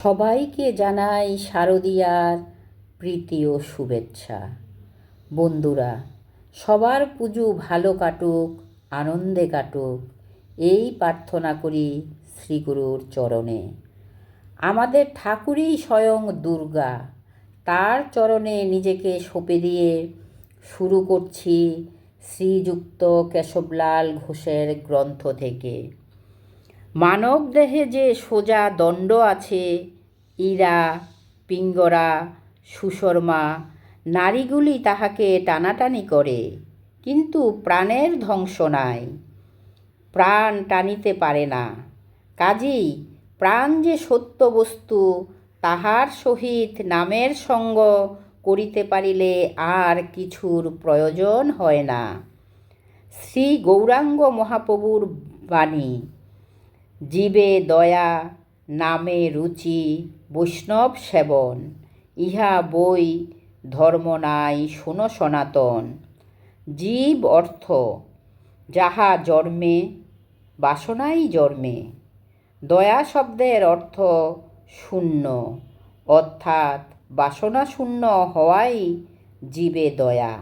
সবাইকে জানাই শারদীয়ার প্রীতি ও শুভেচ্ছা। বন্ধুরা, সবার পুজো ভালো কাটুক, আনন্দে কাটুক, এই প্রার্থনা করি শ্রীগুরুর চরণে। আমাদের ঠাকুরই স্বয়ং দুর্গা, তার চরণে নিজেকে সঁপে দিয়ে শুরু করছি শ্রীযুক্ত কেশবলাল ঘোষের গ্রন্থ থেকে। মানব দেহে যে সোজা দণ্ড আছে, ইরা, পিঙ্গরা, সুশর্মা, নারীগুলি তাহাকে টানাটানি করে, কিন্তু প্রাণের ধ্বংস নাই। প্রাণ টানিতে পারে না। কাজেই প্রাণ যে সত্য বস্তু, তাহার সহিত নামের সঙ্গ করিতে পারিলে আর কিছুর প্রয়োজন হয় না। শ্রী গৌরাঙ্গ মহাপ্রভুর বাণী। জীবে দয়া, নামে রুচি, বৈষ্ণব সেবন, ইহা বই ধর্ম নাই শোনো সনাতন। জীব অর্থ, যাহা জন্মে, বাসনাই জন্মে। দয়া শব্দের অর্থ শূন্য, অর্থাৎ বাসনা শূন্য হওয়াই জীবে দয়া।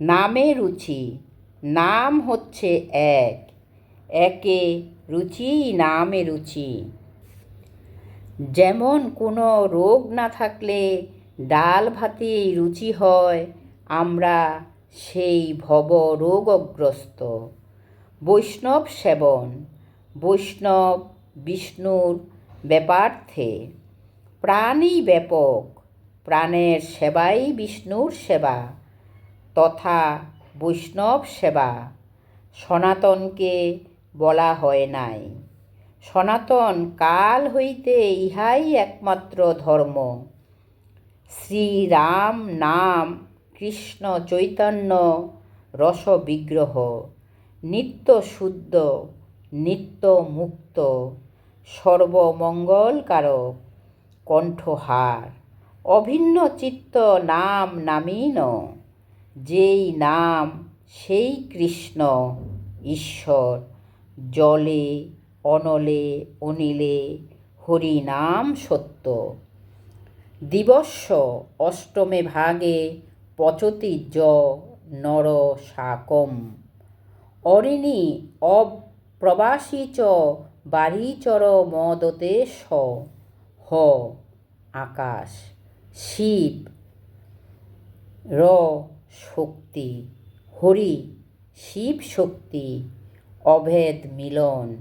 নামে রুচি, নাম হচ্ছে এক। একে রুচি নামে রুচি। যেমন কোনো রোগ না থাকলে ডাল ভাতেই রুচি হয়, আমরা সেই ভব রোগগ্রস্ত। বৈষ্ণব সেবন, বৈষ্ণব বিষ্ণুর ব্যাপার্থে। প্রাণই ব্যাপক, প্রাণের সেবাই বিষ্ণুর সেবা, তথা বৈষ্ণব সেবা। সনাতনকে বলা হয় নাই। সনাতন কাল হইতে ইহাই একমাত্র ধর্ম। শ্রীরাম নাম কৃষ্ণ চৈতন্য রস বিগ্রহ নিত্য শুদ্ধ, নিত্য মুক্ত, সর্বমঙ্গলকারক, কণ্ঠহার, অভিন্ন চিত্ত নাম নামিন, যেই নাম সেই কৃষ্ণ ঈশ্বর। জলে, অনলে, অনিলে, হরি নাম সত্য। দিবস্য অষ্টমে ভাগে পচতি য নর শাকম অরিণী অপ্রবাসী চ বাড়িচর মদতে স। হ আকাশ, শিব, র শক্তি, হরি, শিব শক্তি। অভেদ মিলন।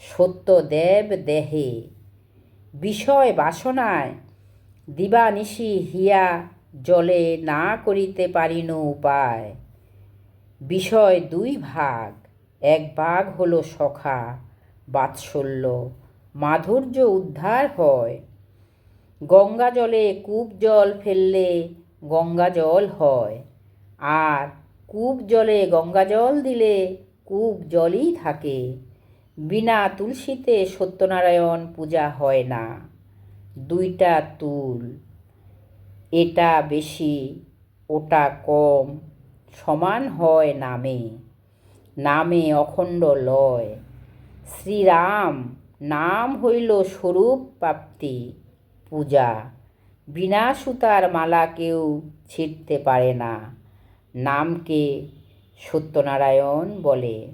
সত্যদেব দেহে। বিষয় বাসনায় দিবানিশি হিয়া জলে না করিতে পারিন উপায়। বিষয় দুই ভাগ, এক ভাগ হলো সখা, বাৎসল্য, মাধুর্য উদ্ধার হয়। গঙ্গা জলে কূপ জল ফেললে গঙ্গা জল হয়। আর কূপ জলে গঙ্গা জল দিলে কূপ জলই থাকে। বিনা তুলসীতে সত্যনারায়ণ পূজা হয় না। দুইটা তুল, এটা বেশি, ওটা কম, সমান হয় নামে। নামে অখণ্ড লয়। শ্রীরাম, নাম হইল স্বরূপ প্রাপ্তি, পূজা। বিনা সুতার মালা কেউ ছিঁড়তে পারে না। নামকে সত্যনারায়ণ বলে।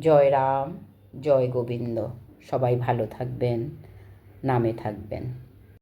জয় রাম জয় গোবিন্দ। সবাই ভালো থাকবেন নামে থাকবেন।